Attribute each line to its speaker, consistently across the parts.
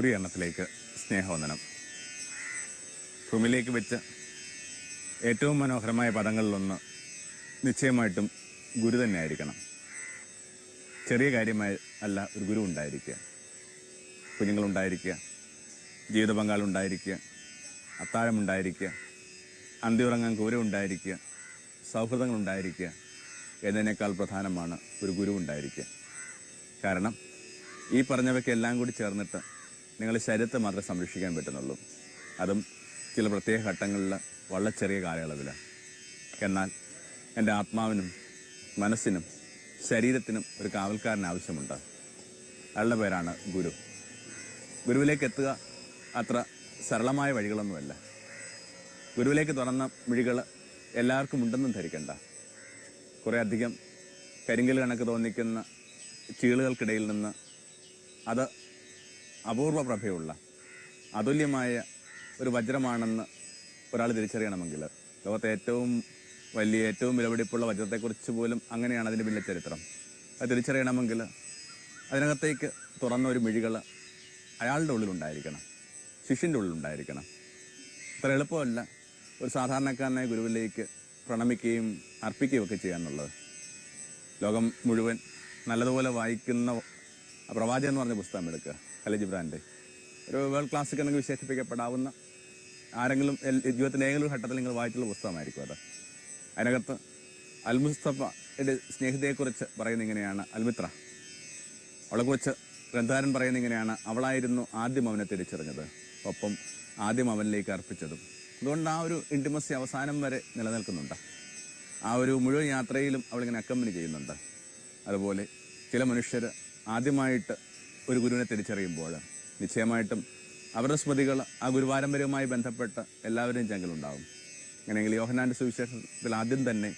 Speaker 1: ഗുരുകരണത്തിലേക്ക് സ്നേഹവന്ദനം. ഭൂമിയിലേക്ക് വെച്ച് ഏറ്റവും മനോഹരമായ പദങ്ങളിലൊന്ന് നിശ്ചയമായിട്ടും ഗുരു തന്നെ ആയിരിക്കണം ചെറിയ കാര്യമായി അല്ല ഒരു ഗുരു ഉണ്ടായിരിക്കുക. കുഞ്ഞുങ്ങളുണ്ടായിരിക്കുക ജീവിത പങ്കാളുണ്ടായിരിക്കുക അത്താഴമുണ്ടായിരിക്കുക അന്തിയുറങ്ങാൻ ഉണ്ടായിരിക്കുക സൗഹൃദങ്ങളുണ്ടായിരിക്കുക എന്നതിനേക്കാൾ പ്രധാനമാണ് ഒരു ഗുരു ഉണ്ടായിരിക്കുക. കാരണം ഈ പറഞ്ഞവയ്ക്കെല്ലാം കൂടി ചേർന്നിട്ട് നിങ്ങളുടെ ശരീരത്തെ മാത്രമേ സംരക്ഷിക്കാൻ പറ്റുന്നുള്ളൂ. അതും ചില പ്രത്യേക ഘട്ടങ്ങളിൽ വളരെ ചെറിയ കാലയളവിലാണ് എന്നാൽ എന്റെ ആത്മാവിനും മനസ്സിനും ശരീരത്തിനും ഒരു കാവൽക്കാരൻ ആവശ്യമുണ്ട്. അയാളുടെ പേരാണ് ഗുരു. ഗുരുവിലേക്ക് എത്തുക അത്ര സരളമായ വഴികളൊന്നുമല്ല. ഗുരുവിലേക്ക് തുറന്ന മിഴികൾ എല്ലാവർക്കും ഉണ്ടെന്നും ധരിക്കണ്ട. കുറേ അധികം കരിങ്കൽ കണക്ക് തോന്നിക്കുന്ന ചീളുകൾക്കിടയിൽ നിന്ന് അത് അപൂർവ പ്രഭയുള്ള അതുല്യമായ ഒരു വജ്രമാണെന്ന് ഒരാൾ തിരിച്ചറിയണമെങ്കിൽ ലോകത്തെ ഏറ്റവും വലിയ ഏറ്റവും വിലപിടിപ്പുള്ള വജ്രത്തെക്കുറിച്ച് പോലും അങ്ങനെയാണ് അതിന്റെ പിന്നിലെ ചരിത്രം. അത് തിരിച്ചറിയണമെങ്കിൽ അതിനകത്തേക്ക് തുറന്ന ഒരു മിഴികൾ അയാളുടെ ഉള്ളിലുണ്ടായിരിക്കണം ശിഷ്യന്റെ ഉള്ളിലുണ്ടായിരിക്കണം. അത്ര എളുപ്പമല്ല ഒരു സാധാരണക്കാരനായ ഗുരുവിലേക്ക് പ്രണമിക്കുകയും അർപ്പിക്കുകയും ഒക്കെ ചെയ്യാന്നുള്ളത്. ലോകം മുഴുവൻ നല്ലതുപോലെ വായിക്കുന്ന പ്രവാചകൻ എന്ന് പറഞ്ഞ പുസ്തകം എടുക്കുക. ഖലീജ് ബ്രാൻഡ് ഒരു വേൾഡ് ക്ലാസിക് എന്നൊക്കെ വിശേഷിപ്പിക്കപ്പെടാവുന്ന ആരെങ്കിലും ജീവിതത്തിന്റെ ഏതെങ്കിലും ഘട്ടത്തിൽ നിങ്ങൾ വായിച്ചുള്ള പുസ്തകമായിരിക്കും അത്. അതിനകത്ത് അൽമുസ്തഫയുടെ സ്നേഹിതയെക്കുറിച്ച് പറയുന്ന ഇങ്ങനെയാണ്. അൽമിത്ര. അവളെക്കുറിച്ച് ഗ്രന്ഥാരൻ പറയുന്ന ഇങ്ങനെയാണ്. അവളായിരുന്നു ആദ്യം അവനെ തിരിച്ചറിഞ്ഞത്. ഒപ്പം ആദ്യം അവനിലേക്ക് അർപ്പിച്ചതും. അതുകൊണ്ട് ആ ഒരു ഇന്റിമസി അവസാനം വരെ നിലനിൽക്കുന്നുണ്ട്. ആ ഒരു മുഴുവൻ യാത്രയിലും അവളിങ്ങനെ അക്കമ്പനി ചെയ്യുന്നുണ്ട്. അതുപോലെ ചില മനുഷ്യർ ആദ്യമായിട്ട് ഒരു ഗുരുവിനെ തിരിച്ചറിയുമ്പോൾ നിശ്ചയമായിട്ടും അവരുടെ സ്മൃതികൾ ആ ഗുരുപാരമ്പര്യവുമായി ബന്ധപ്പെട്ട് എല്ലാവരുടെയും ചങ്കിലുണ്ടാവും. അങ്ങനെയെങ്കിൽ യോഹനാന്റെ സുവിശേഷത്തിൽ ആദ്യം തന്നെ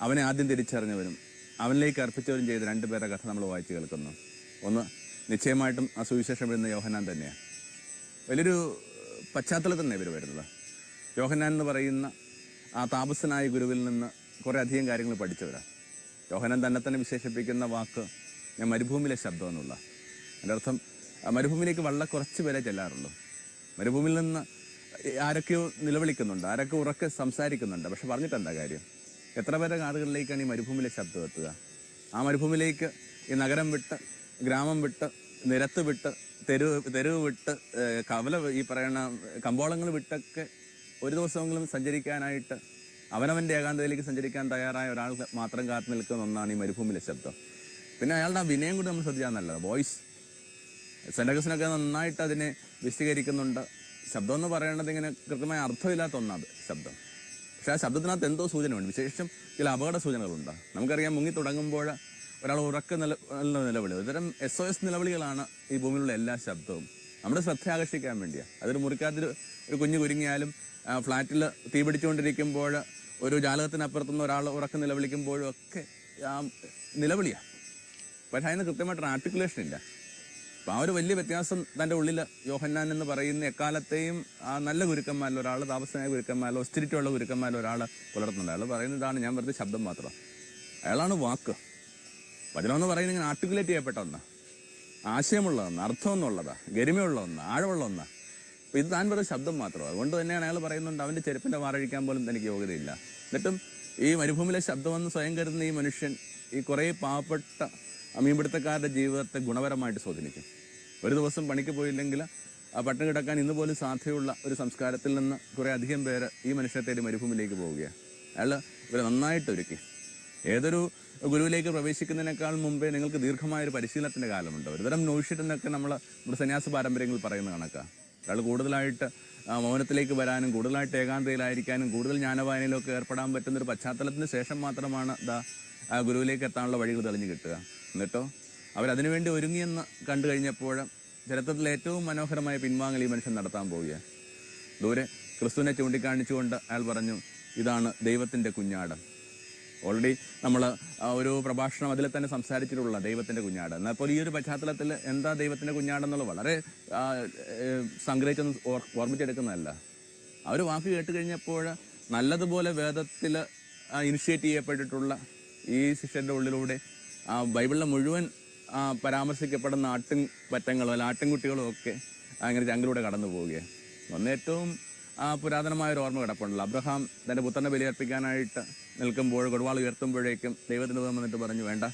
Speaker 1: അവനെ ആദ്യം തിരിച്ചറിഞ്ഞവരും അവനിലേക്ക് അർപ്പിച്ചവരും ചെയ്ത രണ്ടുപേരുടെ കഥ നമ്മൾ വായിച്ചു കേൾക്കുന്നു. ഒന്ന് നിശ്ചയമായിട്ടും ആ സുവിശേഷം വരുന്ന യോഹനാൻ തന്നെയാണ്. വലിയൊരു പശ്ചാത്തലത്തിൽ തന്നെ ഇവർ വരുന്നത്. യോഹനാൻ എന്ന് പറയുന്ന ആ താപസനായ ഗുരുവിൽ നിന്ന് കുറേ അധികം കാര്യങ്ങൾ പഠിച്ചവരാണ്. യോഹനാൻ തന്നെ തന്നെ വിശേഷിപ്പിക്കുന്ന വാക്ക് ഞാൻ മരുഭൂമിയിലെ ശബ്ദം എന്നുള്ള. എന്റെ അർത്ഥം മരുഭൂമിയിലേക്ക് വളരെ കുറച്ച് പേരെ ചെല്ലാറുള്ളൂ. മരുഭൂമിയിൽ നിന്ന് ആരൊക്കെയോ നിലവിളിക്കുന്നുണ്ട് ആരൊക്കെ ഉറക്കെ സംസാരിക്കുന്നുണ്ട്. പക്ഷെ പറഞ്ഞിട്ടെന്താ കാര്യം? എത്ര പേരെ കാടുകളിലേക്കാണ് ഈ മരുഭൂമിയിലെ ശബ്ദം എത്തുക? ആ മരുഭൂമിയിലേക്ക് ഈ നഗരം വിട്ട് ഗ്രാമം വിട്ട് നിരത്ത് വിട്ട് തെരുവ് തെരുവ് വിട്ട് കവല ഈ പറയുന്ന കമ്പോളങ്ങൾ വിട്ടൊക്കെ ഒരു ദിവസമെങ്കിലും സഞ്ചരിക്കാനായിട്ട് അവനവന്റെ ഏകാന്തതയിലേക്ക് സഞ്ചരിക്കാൻ തയ്യാറായ ഒരാൾ മാത്രം കാത്തു നിൽക്കുന്ന ഒന്നാണ് ഈ മരുഭൂമിയിലെ ശബ്ദം. പിന്നെ അയാളുടെ ആ വിനയം കൂടി നമ്മൾ ശ്രദ്ധിച്ചാൽ നല്ലത്. വോയിസ് സെൻഡകസിനൊക്കെ നന്നായിട്ട് അതിനെ വിശദീകരിക്കുന്നുണ്ട്. ശബ്ദം എന്ന് പറയുന്നത് ഇങ്ങനെ കൃത്യമായ അർത്ഥമില്ലാത്ത ഒന്നാണ് ശബ്ദം. പക്ഷെ ആ ശബ്ദത്തിനകത്ത് എന്തോ സൂചനയുണ്ട്. വിശേഷം ചില അപകട സൂചനകളുണ്ട്. നമുക്കറിയാം മുങ്ങി തുടങ്ങുമ്പോൾ ഒരാൾ ഉറക്ക നില നിലവിളി. ഇത്തരം എസ് ഒ എസ് നിലവിളികളാണ് ഈ ഭൂമിയിലുള്ള എല്ലാ ശബ്ദവും. നമ്മുടെ ശ്രദ്ധ ആകർഷിക്കാൻ വേണ്ടിയാണ് അതൊരു മുറിക്കാത്തൊരു ഒരു കുഞ്ഞു കുരുങ്ങിയാലും ഫ്ലാറ്റിൽ തീ പിടിച്ചുകൊണ്ടിരിക്കുമ്പോൾ ഒരു ജാലകത്തിനപ്പുറത്തുനിന്ന് ഒരാൾ ഉറക്കം നിലവിളിക്കുമ്പോഴും ഒക്കെ നിലവിളിയാണ് പക്ഷേ അതിന് കൃത്യമായിട്ടൊരു ആർട്ടിക്കുലേഷൻ ഇല്ല. അപ്പം ആ ഒരു വലിയ വ്യത്യാസം തന്റെ ഉള്ളിൽ യോഹന്നാൻ എന്ന് പറയുന്ന എക്കാലത്തെയും ആ നല്ല ഗുരുക്കന്മാരിൽ ഒരാൾ താപസനായ ഗുരുക്കന്മാരിലോ സ്ഥിരിറ്റുള്ള ഗുരുക്കന്മാരിലോ ഒരാൾ പുലർത്തുന്നുണ്ട്. അയാൾ പറയുന്നതാണ് ഞാൻ വെറുതെ ശബ്ദം മാത്രം. അയാളാണ് വാക്ക്. വചനം എന്ന് പറയുന്നത് ഇങ്ങനെ ആർട്ടിക്കുലേറ്റ് ചെയ്യപ്പെട്ട ഒന്ന്. ആശയമുള്ള ഒന്ന് അർത്ഥം എന്നുള്ളതാ ഗരിമയുള്ള ഒന്ന് ആഴമുള്ള ഒന്ന്. അപ്പോൾ ഇത് താൻ വെറുതെ ശബ്ദം മാത്രമാണ് അതുകൊണ്ട് തന്നെയാണ് അയാൾ പറയുന്നുണ്ട് അവന്റെ ചെരുപ്പിന്റെ വാറഴിക്കാൻ പോലും തനിക്ക് യോഗ്യതയില്ല. എന്നിട്ടും ഈ മരുഭൂമിയിലെ ശബ്ദമെന്ന് സ്വയം കരുതുന്ന ഈ മനുഷ്യൻ ഈ കുറേ പാവപ്പെട്ട മീൻപിടുത്തക്കാരുടെ ജീവിതത്തെ ഗുണപരമായിട്ട് സ്വാധീനിക്കും. ഒരു ദിവസം പണിക്ക് പോയില്ലെങ്കിൽ ആ പട്ടം കിടക്കാൻ ഇന്ന് പോലും സാധ്യതയുള്ള ഒരു സംസ്കാരത്തിൽ നിന്ന് കുറേ അധികം പേര് ഈ മനുഷ്യനെ തേടി മരുഭൂമിയിലേക്ക് പോവുകയാണ് അയാൾ ഇവരെ നന്നായിട്ട് ഒരുക്കി. ഏതൊരു ഗുരുവിലേക്ക് പ്രവേശിക്കുന്നതിനേക്കാൾ മുമ്പേ നിങ്ങൾക്ക് ദീർഘമായ ഒരു പരിശീലനത്തിന്റെ കാലമുണ്ട്. ഒരുതരം നോഷിട്ട് എന്നൊക്കെ നമ്മൾ നമ്മുടെ സന്യാസ പാരമ്പര്യങ്ങൾ പറയുന്ന കണക്കാണ് അയാൾ കൂടുതലായിട്ട് മൗനത്തിലേക്ക് വരാനും കൂടുതലായിട്ട് ഏകാന്തയിലായിരിക്കാനും കൂടുതൽ ജ്ഞാനവായനയിലൊക്കെ ഏർപ്പെടാൻ പറ്റുന്ന ഒരു പശ്ചാത്തലത്തിന് ശേഷം മാത്രമാണ് ദാ ഗുരുവിലേക്ക് എത്താനുള്ള വഴികൾ തെളിഞ്ഞു കിട്ടുക. എന്നിട്ടോ? അവരതിനുവേണ്ടി ഒരുങ്ങിയെന്ന് കണ്ടു കഴിഞ്ഞപ്പോൾ ചരിത്രത്തിലെ ഏറ്റവും മനോഹരമായ പിൻവാങ്ങൽ ഈ മനുഷ്യൻ നടത്താൻ പോവുകയാണ്. ദൂരെ ക്രിസ്തുവിനെ ചൂണ്ടിക്കാണിച്ചുകൊണ്ട് അയാൾ പറഞ്ഞു ഇതാണ് ദൈവത്തിന്റെ കുഞ്ഞാട്. ഓൾറെഡി നമ്മൾ ഒരു പ്രഭാഷണം അതിൽ തന്നെ സംസാരിച്ചിട്ടുള്ള ദൈവത്തിന്റെ കുഞ്ഞാട്. എന്നാൽ ഈ ഒരു പശ്ചാത്തലത്തിൽ എന്താ ദൈവത്തിന്റെ കുഞ്ഞാടെന്നുള്ളത് വളരെ സംഗ്രഹിച്ചൊന്നും ഓർ- ഓർമ്മിച്ചെടുക്കുന്നതല്ല. ആ ഒരു വാക്ക് കേട്ട് കഴിഞ്ഞപ്പോൾ നല്ലതുപോലെ വേദത്തിൽ ഇനിഷ്യേറ്റ് ചെയ്യപ്പെട്ടിട്ടുള്ള ഈ ശിഷ്യന്റെ ഉള്ളിലൂടെ ബൈബിളിലെ മുഴുവൻ പരാമർശിക്കപ്പെടുന്ന ആട്ടിൻ പറ്റങ്ങളും അല്ല ആട്ടിൻകുട്ടികളും ഒക്കെ അങ്ങനെ ചങ്കിലൂടെ കടന്നു പോവുകയാണ് ഒന്ന് ഏറ്റവും പുരാതനമായ ഒരു ഓർമ്മ കിടപ്പുണ്ടല്ലോ. അബ്രഹാം തന്റെ പുത്രനെ ബലിയർപ്പിക്കാനായിട്ട് നിൽക്കുമ്പോൾ കൊടുവാൾ ഉയർത്തുമ്പോഴേക്കും ദൈവത്തിന് ദൂതം വന്നിട്ട് പറഞ്ഞു വേണ്ട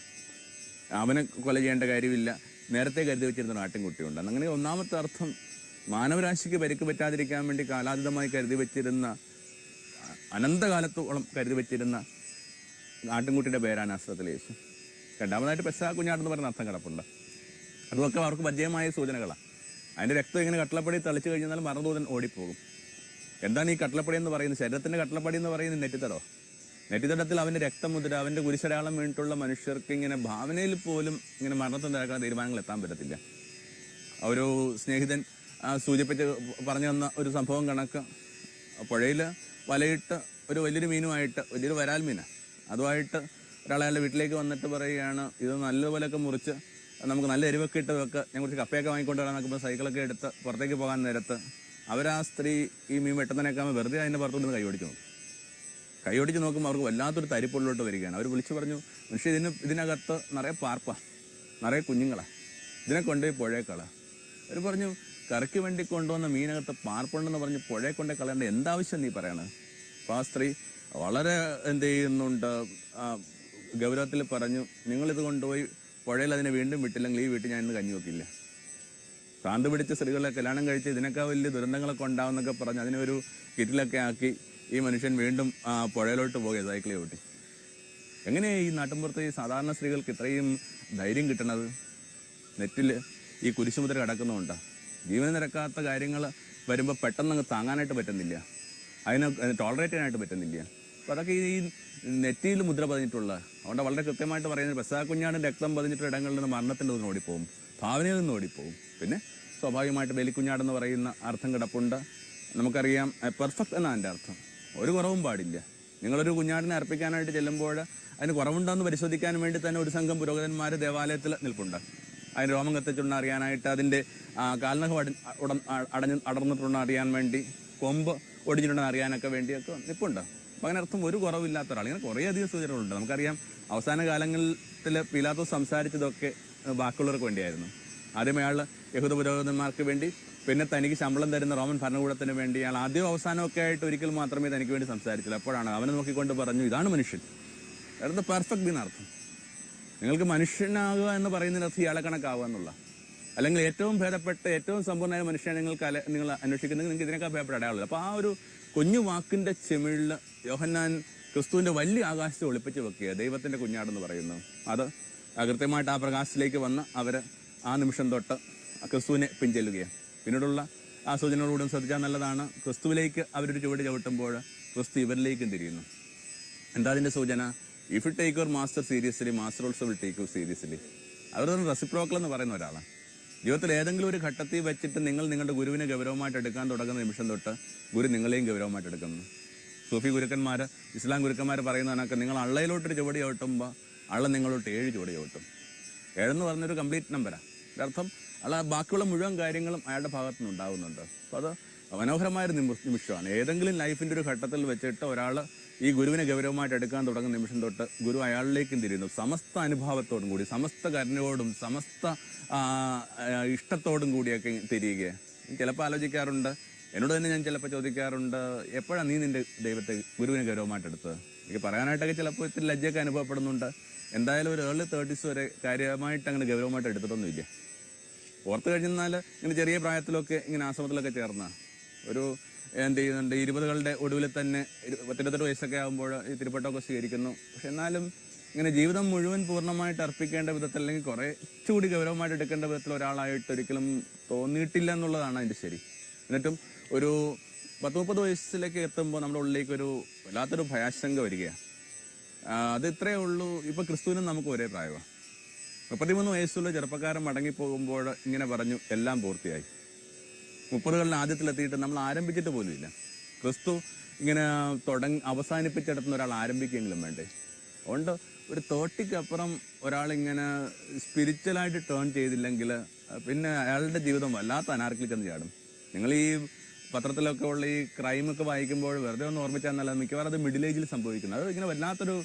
Speaker 1: അവനെ കൊല ചെയ്യേണ്ട കാര്യമില്ല. നേരത്തെ കരുതി വെച്ചിരുന്ന ആട്ടിൻകുട്ടിയുണ്ട്. അങ്ങനെ ഒന്നാമത്തെ അർത്ഥം മാനവരാശിക്ക് പരിക്ക് പറ്റാതിരിക്കാൻ വേണ്ടി കാലാതീതമായി കരുതി വെച്ചിരുന്ന അനന്തകാലത്തോളം കരുതി വെച്ചിരുന്ന ആട്ടിൻകുട്ടിയുടെ പേരാണ് അസ്ത്രത്തിൽ യേശു. രണ്ടാമതായിട്ട് പെസാ കുഞ്ഞാടെന്ന് പറയുന്ന അർത്ഥം കിടപ്പുണ്ട്. അതുമൊക്കെ അവർക്ക് പരിചയമായ സൂചനകളാണ് അതിന്റെ രക്തം ഇങ്ങനെ കട്ടളപ്പടി തളിച്ചു കഴിഞ്ഞാൽ മരണദൂതൻ ഓടിപ്പോകും. എന്താണ് ഈ കട്ടളപ്പടി എന്ന് പറയുന്നത്? ശരീരത്തിന്റെ കട്ടളപ്പടി എന്ന് പറയുന്നത് നെറ്റിത്തടോ നെറ്റിത്തടത്തിൽ അവന്റെ രക്തമുദ്ര അവന്റെ കുരിശടയാളം വേണ്ടിയിട്ടുള്ള മനുഷ്യർക്ക് ഇങ്ങനെ ഭാവനയിൽ പോലും ഇങ്ങനെ മരണത്തിൽ നടക്കുന്ന തീരുമാനങ്ങൾ എത്താൻ പറ്റത്തില്ല. ഒരു സ്നേഹിതൻ സൂചിപ്പിച്ച് പറഞ്ഞു തന്ന ഒരു സംഭവം കണക്ക്. പുഴയിൽ വലയിട്ട് ഒരു വലിയൊരു മീനുമായിട്ട് വലിയൊരു വരാൽ മീന. അതുമായിട്ട് ഒരാൾ വീട്ടിലേക്ക് വന്നിട്ട് പറയുകയാണ് ഇത് നല്ലപോലെയൊക്കെ മുറിച്ച് നമുക്ക് നല്ല എരിവൊക്കെ ഇട്ട് വെക്ക്. ഞാൻ കുറച്ച് കപ്പയൊക്കെ വാങ്ങിക്കൊണ്ട് വരാൻ നോക്കുമ്പോൾ സൈക്കിളൊക്കെ എടുത്ത് പുറത്തേക്ക് പോകാൻ നേരത്ത് അവരാ സ്ത്രീ ഈ മീൻ വെട്ടുന്നതിനേക്കാൾ വെറുതെ അതിന്റെ പുറത്തുനിന്ന് കൈയോടിച്ച് നോക്കും കൈയോടിച്ച് നോക്കുമ്പോൾ അവർക്ക് വല്ലാത്തൊരു തരിപ്പുള്ളിലോട്ട് വരികയാണ്. അവർ വിളിച്ചു പറഞ്ഞു മനുഷ്യ ഇതിന് ഇതിനകത്ത് നിറയെ പാർപ്പ നിറയെ കുഞ്ഞുങ്ങളാ ഇതിനെ കൊണ്ടുപോയി പുഴയെ കള. അവർ പറഞ്ഞു കറിക്ക് വേണ്ടി കൊണ്ടുവന്ന മീനകത്ത് പാർപ്പുണ്ടെന്ന് പറഞ്ഞ് പുഴയെ കൊണ്ടേ കളയേണ്ട എന്താവശ്യം നീ പറയണത് അപ്പോൾ ആ സ്ത്രീ വളരെ എന്ത് ചെയ്യുന്നുണ്ട് ഗൗരവത്തിൽ പറഞ്ഞു നിങ്ങളിത് കൊണ്ടുപോയി പുഴയിൽ അതിനെ വീണ്ടും വിട്ടില്ലെങ്കിൽ ഈ വീട്ടിൽ ഞാൻ ഇന്ന് കഞ്ഞി വെക്കില്ല. ഭ്രാന്ത് പിടിച്ച സ്ത്രീകളെ കല്യാണം കഴിച്ച് ഇതിനൊക്കെ വലിയ ദുരന്തങ്ങളൊക്കെ ഉണ്ടാവുന്നൊക്കെ പറഞ്ഞ് അതിനൊരു കിറ്റിലൊക്കെ ആക്കി ഈ മനുഷ്യൻ വീണ്ടും പുഴയിലോട്ട് പോകുക സൈക്കിളെ ഓട്ടി. എങ്ങനെയാ ഈ നാട്ടിൻപുറത്ത് ഈ സാധാരണ സ്ത്രീകൾക്ക് ഇത്രയും ധൈര്യം കിട്ടണത്? നെറ്റിൽ ഈ കുരിശുമുദ്ര കിടക്കുന്നുണ്ട് ജീവൻ നിരക്കാത്ത കാര്യങ്ങൾ വരുമ്പോൾ പെട്ടെന്ന് താങ്ങാനായിട്ട് പറ്റുന്നില്ല. അതിനെ ടോളറേറ്റ് ചെയ്യാനായിട്ട് പറ്റുന്നില്ല. അപ്പോൾ അതൊക്കെ ഈ നെറ്റിയിൽ മുദ്ര പതിഞ്ഞിട്ടുള്ള അതുകൊണ്ട് വളരെ കൃത്യമായിട്ട് പറയുന്നത് പെസാ രക്തം പതിഞ്ഞിട്ടുള്ള ഇടങ്ങളിൽ നിന്ന് മരണത്തിന്റെ നിന്ന് ഓടിപ്പോകും ഭാവനയിൽ നിന്ന് ഓടിപ്പോകും പിന്നെ സ്വാഭാവികമായിട്ട് ബലിക്കുഞ്ഞാടെന്ന് പറയുന്ന അർത്ഥം കിടപ്പുണ്ട്. നമുക്കറിയാം പെർഫെക്റ്റ് എന്നാണ് എന്റെ അർത്ഥം. ഒരു കുറവും പാടില്ല. നിങ്ങളൊരു കുഞ്ഞാടിനെ അർപ്പിക്കാനായിട്ട് ചെല്ലുമ്പോൾ അതിന് കുറവുണ്ടോയെന്ന് പരിശോധിക്കാൻ വേണ്ടി തന്നെ ഒരു സംഘം പുരോഹിതന്മാർ ദേവാലയത്തിൽ നിൽപ്പുണ്ട്. അതിന് രോമം കത്തിച്ചുണ്ട് അറിയാനായിട്ട് അതിന്റെ കാൽനഖം അടി ഉടൻ അടഞ്ഞ് അടർന്നിട്ടുണ്ടോ അറിയാൻ വേണ്ടി കൊമ്പ് ഒടിഞ്ഞിട്ടുണ്ടെന്ന് അറിയാനൊക്കെ വേണ്ടിയൊക്കെ നിൽപ്പുണ്ട്. അപ്പം അങ്ങനെ അർത്ഥം ഒരു കുറവില്ലാത്ത ഒരാൾ. ഇങ്ങനെ കുറേ അധികം സൂചനകളുണ്ട്. നമുക്കറിയാം അവസാന കാലങ്ങളിൽ പിലാത്തോസ് സംസാരിച്ചതൊക്കെ ബാക്കിയുള്ളവർക്ക് വേണ്ടിയായിരുന്നു. ആദ്യം അയാൾ യഹൂദ പുരോഹിതന്മാർക്ക് വേണ്ടി പിന്നെ തനിക്ക് ശമ്പളം തരുന്ന റോമൻ ഭരണകൂടത്തിന് വേണ്ടി അയാൾ ആദ്യം അവസാനമൊക്കെ ആയിട്ട് ഒരിക്കൽ മാത്രമേ തനിക്ക് വേണ്ടി സംസാരിച്ചില്ല. അപ്പോഴാണ് അവനെ നോക്കിക്കൊണ്ട് പറഞ്ഞു ഇതാണ് മനുഷ്യൻ. അതായത് പെർഫെക്റ്റ് എന്നർത്ഥം നിങ്ങൾക്ക് മനുഷ്യനാകുക എന്ന് പറയുന്നതിനർത്ഥം ഇയാളെ കണക്കാവുക എന്നുള്ള. അല്ലെങ്കിൽ ഏറ്റവും ഭേദപ്പെട്ട ഏറ്റവും സമ്പൂർണമായ മനുഷ്യനെ നിങ്ങൾക്ക് അല നിങ്ങൾ അന്വേഷിക്കുന്നത് നിങ്ങൾക്ക് ഇതിനേക്കാൾ ഭേദപ്പെട്ട അടയാളമില്ല? അപ്പോൾ ആ ഒരു കുഞ്ഞു വാക്കിന്റെ ചെമിഴിൽ യോഹന്നാൻ ക്രിസ്തുവിന്റെ വലിയ ആകാശത്തെ ഒളിപ്പിച്ച് വെക്കുക ദൈവത്തിന്റെ കുഞ്ഞാടെന്ന് പറയുന്നു. അത് കൃത്യമായിട്ട് ആ പ്രകാശത്തിലേക്ക് വന്ന് അവർ ആ നിമിഷം തൊട്ട് ക്രിസ്തുവിനെ പിൻചെല്ലുകയാണ്. പിന്നീടുള്ള ആ സൂചനകളോടും ശ്രദ്ധിച്ചാൽ നല്ലതാണ്. ക്രിസ്തുവിലേക്ക് അവരൊരു ചുവട് ചവിട്ടുമ്പോൾ ക്രിസ്തു ഇവരിലേക്കും തിരിയുന്നു. എന്താ അതിന്റെ സൂചന? If you take your master seriously master also will take you seriously അവർ തന്നെ റെസിപ്രോക്കൽ എന്ന് പറയുന്ന ഒരാളാണ്. ജീവിതത്തിൽ ഏതെങ്കിലും ഒരു ഘട്ടത്തിൽ വെച്ചിട്ട് നിങ്ങൾ നിങ്ങളുടെ ഗുരുവിനെ ഗൗരവമായിട്ട് എടുക്കാൻ തുടങ്ങുന്ന നിമിഷം തൊട്ട് ഗുരു നിങ്ങളെയും ഗൗരവമായിട്ട് എടുക്കുന്നു. സൂഫി ഗുരുക്കന്മാർ ഇസ്ലാം ഗുരുക്കന്മാർ പറയുന്ന കണക്ക് നിങ്ങൾ അള്ളയിലോട്ടൊരു ചുവടി ചവിട്ടുമ്പോൾ അള്ള നിങ്ങളോട്ട് ഏഴ് ചുവടി ചവിട്ടും. ഏഴെന്ന് പറഞ്ഞൊരു കംപ്ലീറ്റ് നമ്പരാണ് അർത്ഥം അയാൾ ബാക്കിയുള്ള മുഴുവൻ കാര്യങ്ങളും അയാളുടെ ഭാഗത്തു നിന്ന് ഉണ്ടാകുന്നുണ്ട് അപ്പോൾ അത് മനോഹരമായ ഒരു നിമിഷമാണ്. ഏതെങ്കിലും ലൈഫിന്റെ ഒരു ഘട്ടത്തിൽ വെച്ചിട്ട് ഒരാൾ ഈ ഗുരുവിനെ ഗൗരവമായിട്ട് എടുക്കാൻ തുടങ്ങുന്ന നിമിഷം തൊട്ട് ഗുരു അയാളിലേക്കും തിരിയുന്നു സമസ്ത അനുഭാവത്തോടും കൂടി സമസ്ത കരുണയോടും സമസ്ത ഇഷ്ടത്തോടും കൂടിയൊക്കെ തിരിയുക ചിലപ്പോൾ ആലോചിക്കാറുണ്ട്. എന്നോട് തന്നെ ഞാൻ ചിലപ്പോൾ ചോദിക്കാറുണ്ട് എപ്പോഴാണ് നീ നിന്റെ ദൈവത്തെ ഗുരുവിനെ ഗൗരവമായിട്ട് എടുത്തത്? എനിക്ക് പറയാനായിട്ടൊക്കെ ചിലപ്പോൾ ഇത്തിരി ലജ്ജയൊക്കെ അനുഭവപ്പെടുന്നുണ്ട്. എന്തായാലും ഒരു ഏർലി തേർട്ടീസ് വരെ കാര്യമായിട്ട് അങ്ങനെ ഗൗരവമായിട്ട് എടുത്തിട്ടൊന്നുമില്ല. ഓർത്ത് കഴിഞ്ഞാൽ ഇങ്ങനെ ചെറിയ പ്രായത്തിലൊക്കെ ഇങ്ങനെ ആശ്രമത്തിലൊക്കെ ചേർന്ന. ഒരു എന്ത് ചെയ്യുന്നുണ്ട് ഇരുപതുകളുടെ ഒടുവിൽ തന്നെ പത്തിരുപത്തെട്ട് വയസ്സൊക്കെ ആകുമ്പോൾ ഈ തിരുപ്പട്ടമൊക്കെ സ്വീകരിക്കുന്നു. പക്ഷെ എന്നാലും ഇങ്ങനെ ജീവിതം മുഴുവൻ പൂർണമായിട്ട് അർപ്പിക്കേണ്ട വിധത്തിൽ അല്ലെങ്കിൽ കുറേ ചൂടി ഗൗരവമായിട്ട് എടുക്കേണ്ട വിധത്തിൽ ഒരാളായിട്ട് ഒരിക്കലും തോന്നിയിട്ടില്ല എന്നുള്ളതാണ് അതിന്റെ ശരി. എന്നിട്ടും ഒരു പത്ത് മുപ്പത് വയസ്സിലേക്ക് എത്തുമ്പോൾ നമ്മുടെ ഉള്ളിലേക്ക് ഒരു വല്ലാത്തൊരു ഭയാശങ്ക വരികയാണ്. അത് ഇത്രയേ ഉള്ളൂ. ഇപ്പം ക്രിസ്തുവിനും നമുക്ക് ഒരേ പ്രായമാണ്. മുപ്പത്തിമൂന്ന് വയസ്സുള്ള ചെറുപ്പക്കാരൻ മടങ്ങിപ്പോകുമ്പോൾ ഇങ്ങനെ പറഞ്ഞു എല്ലാം പൂർത്തിയായി. മുപ്പതുകളിൽ ആദ്യത്തിലെത്തിയിട്ട് നമ്മൾ ആരംഭിച്ചിട്ട് പോലുമില്ല ക്രിസ്തു ഇങ്ങനെ തുടങ്ങി അവസാനിപ്പിച്ചിടത്തുനിന്ന് ഒരാൾ ആരംഭിക്കുമെങ്കിലും വേണ്ടേ? അതുകൊണ്ട് ഒരു തോട്ടിക്കപ്പുറം ഒരാളിങ്ങനെ സ്പിരിച്വലായിട്ട് ടേൺ ചെയ്തില്ലെങ്കിൽ പിന്നെ അയാളുടെ ജീവിതം വല്ലാത്ത അനാർക്കിൽ ചെന്ന് ചാടും. നിങ്ങൾ ഈ പത്രത്തിലൊക്കെ ഉള്ള ഈ ക്രൈമൊക്കെ വായിക്കുമ്പോൾ വെറുതെ ഒന്ന് ഓർമ്മിച്ചാൽ നല്ല മിക്കവാറും അത് മിഡിൽ ഏജിൽ സംഭവിക്കുന്നത് അത് ഇങ്ങനെ വല്ലാത്തൊരു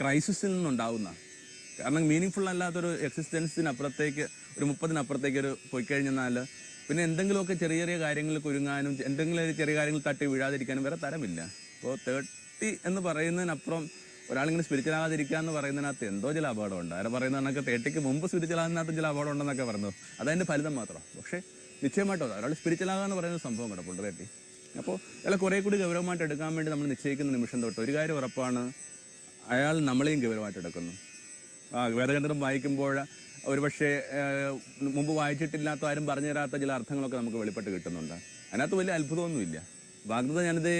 Speaker 1: ക്രൈസിസിൽ നിന്നുണ്ടാവുന്ന കാരണം മീനിങ് ഫുൾ അല്ലാത്തൊരു എക്സിസ്റ്റൻസിനപ്പുറത്തേക്ക് ഒരു മുപ്പതിനപ്പുറത്തേക്ക് ഒരു പോയി കഴിഞ്ഞാൽ പിന്നെ എന്തെങ്കിലുമൊക്കെ ചെറിയ ചെറിയ കാര്യങ്ങളിൽ കുരുങ്ങാനും എന്തെങ്കിലും ചെറിയ കാര്യങ്ങൾ തട്ടി വീഴാതിരിക്കാനും വേറെ തരമില്ല. അപ്പോൾ തേർട്ടി എന്ന് പറയുന്നതിനപ്പുറം ഒരാളിങ്ങനെ സ്പിരിച്വൽ ആകാതിരിക്കുക എന്ന് പറയുന്നതിനകത്ത് എന്തോ ചില അപകടമുണ്ട്. ആരെ പറയുന്ന കണക്ക്? തേട്ടിക്ക് മുമ്പ് സ്പിരിച്വൽ ആകുന്നതിനകത്ത് ചില അപകടം ഉണ്ടെന്നൊക്കെ പറഞ്ഞു. അതതിന്റെ ഫലിതം മാത്രം. പക്ഷേ നിശ്ചയമായിട്ടോ ഒരാൾ സ്പിരിച്വൽ എന്ന് പറയുന്ന സംഭവം കിടപ്പുണ്ട് തേട്ടി അപ്പോൾ അയാളെ കുറേ കൂടി ഗൗരവമായിട്ട് എടുക്കാൻ വേണ്ടി നമ്മൾ നിശ്ചയിക്കുന്ന നിമിഷം തൊട്ട് ഒരു കാര്യം ഉറപ്പാണ്. അയാൾ നമ്മളെയും ഗൗരവമായിട്ട് എടുക്കുന്നു. വേദഗ്രന്ഥം വായിക്കുമ്പോൾ ഒരുപക്ഷെ മുമ്പ് വായിച്ചിട്ടില്ലാത്ത ആരും പറഞ്ഞു തരാത്ത ചില അർത്ഥങ്ങളൊക്കെ നമുക്ക് വെളിപ്പെട്ട് കിട്ടുന്നുണ്ട്. അതിനകത്ത് വലിയ അത്ഭുതമൊന്നുമില്ല. വാഗ്ദത ഞാനിത്